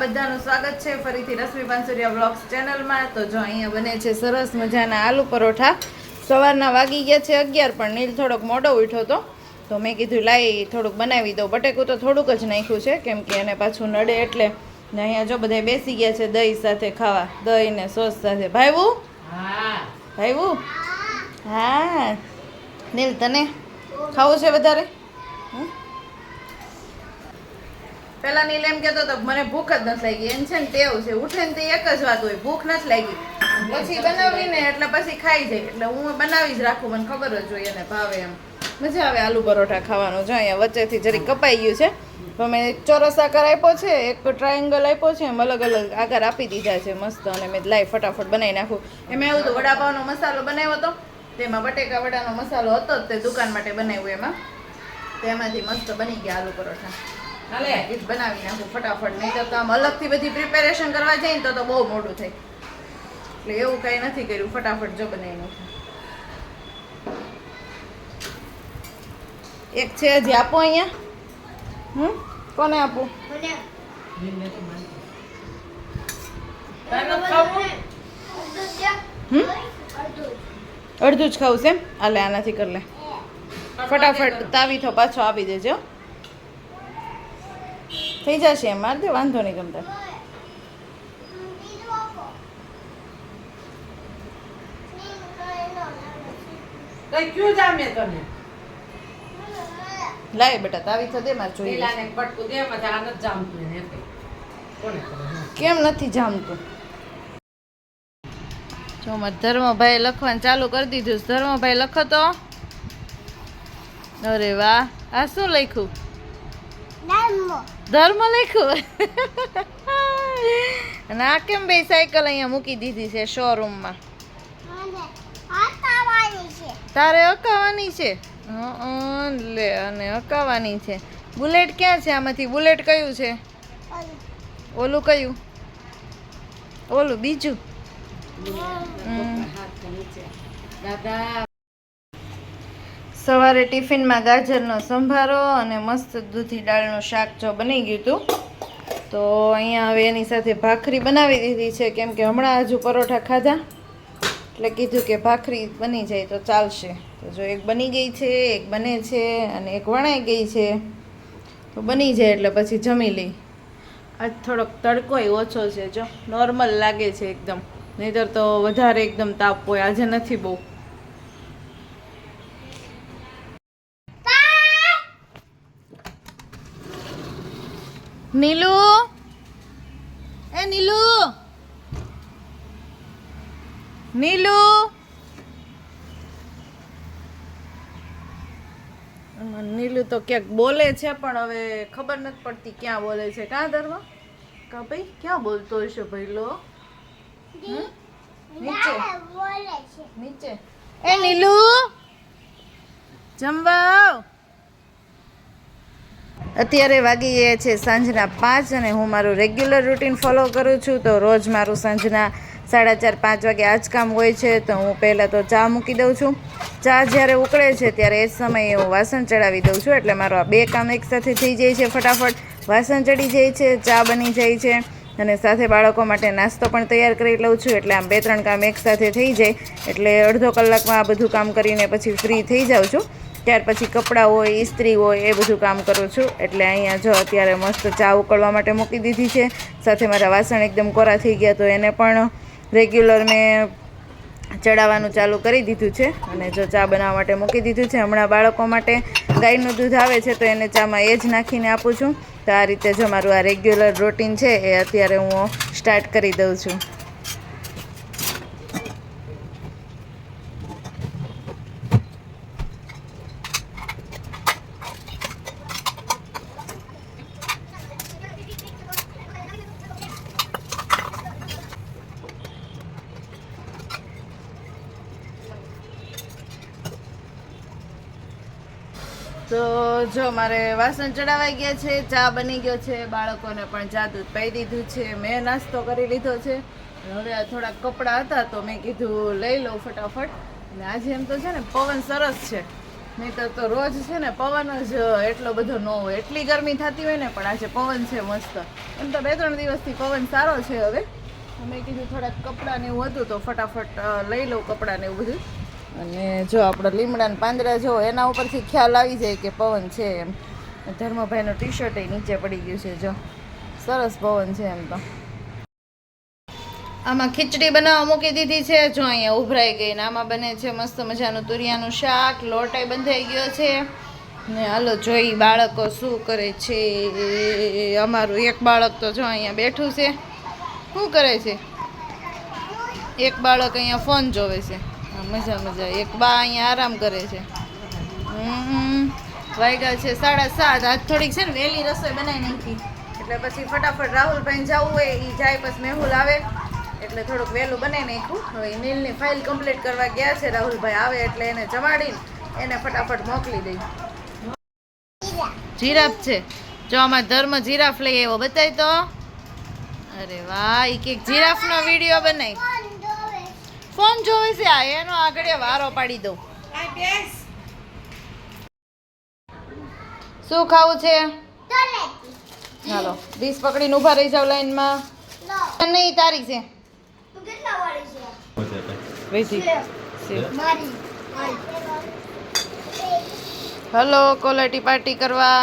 બધાનું સ્વાગત છે ફરીથી રશ્મિ પાનસુરિયા બ્લોગ્સ ચેનલમાં તો જો અહીંયા બને છે સરસ મજાના આલુ પરોઠા. સવારના વાગી ગયા છે અગિયાર પણ નીલ થોડોક મોડો ઉઠ્યો હતો તો મેં કીધું લાઈ થોડુંક બનાવી દઉં. બટેકું તો થોડુંક જ નાખ્યું છે કેમ કે એને પાછું નડે એટલે. ને અહીંયા જો બધા બેસી ગયા છે દહીં સાથે ખાવા. દહીં ને સોસ સાથે. ભાઈવું ભાઈવું હા. નીલ તને ખાવું છે વધારે? હમ? પેલા નીલ એમ હતો, મને ભૂખ જ નથી લાગી. એમ છે ને તેવું છે. ઉઠે ને તે એક જ વાત હોય, ભૂખ નથી લાગી. પછી બનાવીને એટલે પછી ખાઈ જાય. એટલે હું બનાવી જ રાખું, મને ખબર જ હોય એને ભાવે એમ. મજા આવે આલુ પરોઠા ખાવાનું. જો અહીંયા વચ્ચેથી જરી કપાઈ ગયું છે. તો મેં એક ચોરસ આકાર આપ્યો છે, એક ટ્રાયેંગલ આપ્યો છે, એમ અલગ અલગ આકાર આપી દીધા છે, મસ્ત. અને મેં લાઈ ફટાફટ બનાવી નાખું. એમાં એવું તો વડાપાવનો મસાલો બનાવ્યો હતો. તેમાં બટેકા વડાનો મસાલો હતો જ તે દુકાન માટે બનાવ્યું એમાં. તેમાંથી મસ્ત બની ગયા આલુ પરોઠા. હાલે એ જ બનાવી નાખું ફટાફટ નહીં તો આમ અલગથી બધી પ્રિપેરેશન કરવા જઈએ તો તો બહુ મોડું થાય. એટલે એવું કંઈ નથી કર્યું ફટાફટ જો બનાવી નાખું. એક છે હજી આપો અહીંયા. હમ? કોને આપું? હમ? અડધું જ. ખાવું છે એમ? હાલે આનાથી કરી લે. ફટાફટ તાવીથો પાછો આપી દેજો. થઈ જશે એમ માર દે વાંધો નહીં ગમતા લાય બેટા દે માર જોઈએ લીલાને દે ખબર, હા. કેમ નથી જામતું? જો મારે ધર્મભાઈ લખવાનું ચાલુ કરી દીધું. ધર્મભાઈ લખો તો. અરે વાહ આ શું લખ્યું? ધર્મ. લખ્યું અને આ કેમ બે સાયકલ અહીંયા મૂકી દીધી છે શોરૂમમાં તારે અકાવાની છે? લે અને અકાવાની છે. બુલેટ ક્યાં છે આમાંથી? બુલેટ કયું છે? ઓલું. કયું? ઓલું બીજું. દાદા સવારે ટિફિનમાં ગાજરનો સંભારો અને મસ્ત દૂધી દાળનું શાક જો બની ગયું હતું. તો અહીંયા હવે એની સાથે ભાખરી બનાવી દીધી છે. કેમ કે હમણાં હજુ પરોઠા ખાધા. એટલે કીધું કે ભાખરી બની જાય તો ચાલશે. તો જો એક બની ગઈ છે, એક બને છે અને એક વણાઈ ગઈ છે. તો બની જાય એટલે પછી જમી લઈ. આજ થોડોક તડકોય ઓછો છે જો. નોર્મલ લાગે છે એકદમ. નહીતર તો વધારે એકદમ તાપ હોય. આજે નથી બહુ. નીલુ? એ નીલુ? નીલુ? નીલુ તો ક્યાંક બોલે છે પણ હવે ખબર નથી પડતી ક્યાં બોલે છે. કાં ધરવા કા ભાઈ ક્યાં બોલતો હશે ભઈલો હમ? નીચે. નીચે. એ નીલુ? જમવા. અત્યારે વાગી ગયા છે સાંજના પાંચ અને હું મારું રેગ્યુલર રૂટીન ફોલો કરું છું તો રોજ મારું સાંજના સાડા ચાર, પાંચ વાગે આ જ કામ હોય છે તો હું પહેલાં તો ચા મૂકી દઉં છું. ચા જ્યારે ઉકળે છે ત્યારે એ સમયે હું વાસણ ચડાવી દઉં છું એટલે મારું આ બે કામ એકસાથે થઈ જાય છે ફટાફટ. વાસણ ચડી જાય છે, ચા બની જાય છે અને સાથે બાળકો માટે નાસ્તો પણ તૈયાર કરી લઉં છું એટલે આમ બે ત્રણ કામ એકસાથે થઈ જાય એટલે અડધો કલાકમાં આ બધું કામ કરીને પછી ફ્રી થઈ જાઉં છું. ત્યાર પછી કપડાં હોય, ઇસ્ત્રી હોય, એ બધું કામ કરું છું. એટલે અહીંયા જો અત્યારે મસ્ત ચા ઉકળવા માટે મૂકી દીધી છે. સાથે મારા વાસણ એકદમ કોરા થઈ ગયા, તો એને પણ રેગ્યુલર મેં ચડાવવાનું ચાલુ કરી દીધું છે. અને જો ચા બનાવવા માટે મૂકી દીધું છે. હમણાં બાળકો માટે ગાયનું દૂધ આવે છે, તો એને ચામાં એ જ નાખીને આપું છું. તો આ રીતે જો મારું આ રેગ્યુલર રૂટીન છે, એ અત્યારે હું સ્ટાર્ટ કરી દઉં છું. તો જો મારે વાસણ ચડાવાઈ ગયા છે, ચા બની ગયો છે, બાળકોને પણ ચા દૂધ પાઈ દીધું છે, મેં નાસ્તો કરી લીધો છે. હવે આ થોડાક કપડાં હતા તો મેં કીધું લઈ લઉં ફટાફટ. અને આજે એમ તો છે ને પવન સરસ છે. નહીંતર તો રોજ છે ને પવન જ એટલો બધો ન હોય. એટલી ગરમી થતી હોય ને પણ આજે પવન છે મસ્ત. એમ તો બે ત્રણ દિવસથી પવન સારો છે હવે. મેં કીધું થોડાક કપડાં ને એવું હતું તો ફટાફટ લઈ લઉં કપડાં ને એવું બધું. અને જો આપણે લીમડાના પાંદડા જો એના ઉપરથી ખ્યાલ આવી જાય કે પવન છે એમ. ધર્મભાઈનું ટી શર્ટ એ નીચે પડી ગયું છે જો. સરસ પવન છે એમ તો. આમાં ખીચડી બનાવવા મૂકી દીધી છે. જો અહીંયા ઉભરાઈ ગઈ ને આમાં બને છે મસ્ત મજાનું તુરિયાનું શાક. લોટાઈ બંધાઈ ગયો છે. ને હાલો જોઈ બાળકો શું કરે છે. અમારું એક બાળક તો જો અહીંયા બેઠું છે. શું કરે છે? એક બાળક અહીંયા ફોન જોવે છે. મજા મજા. એક બા અહીંયા આરામ કરે છે. હમ, વાગ્યા છે સાડા સાત. આજ થોડીક છે ને વહેલી રસોઈ બનાવી નાખી. એટલે પછી ફટાફટ રાહુલભાઈ જવું હોય એ જાય પછી મેહુલ આવે. એટલે થોડુંક વહેલું બનાવી નાખ્યું. હવે નીલની ફાઇલ કમ્પ્લીટ કરવા ગયા છે. રાહુલભાઈ આવે એટલે એને જમાડીને એને ફટાફટ મોકલી દઈ. જીરાફ છે. જો આમાં ધર્મ જીરાફ લઈ એવો બતાય તો. અરે વાહ એક એક જીરાફનો વીડિયો બનાવી ફોન જોવે છે. આ એનો આગળ વારો પાડી દઉં. શું ખાવું છે? ચાલો ડીશ પકડીને ઊભા રહી જાવ લાઈનમાં. નહીં તારી છે? હલો કોલેટી પાર્ટી કરવા.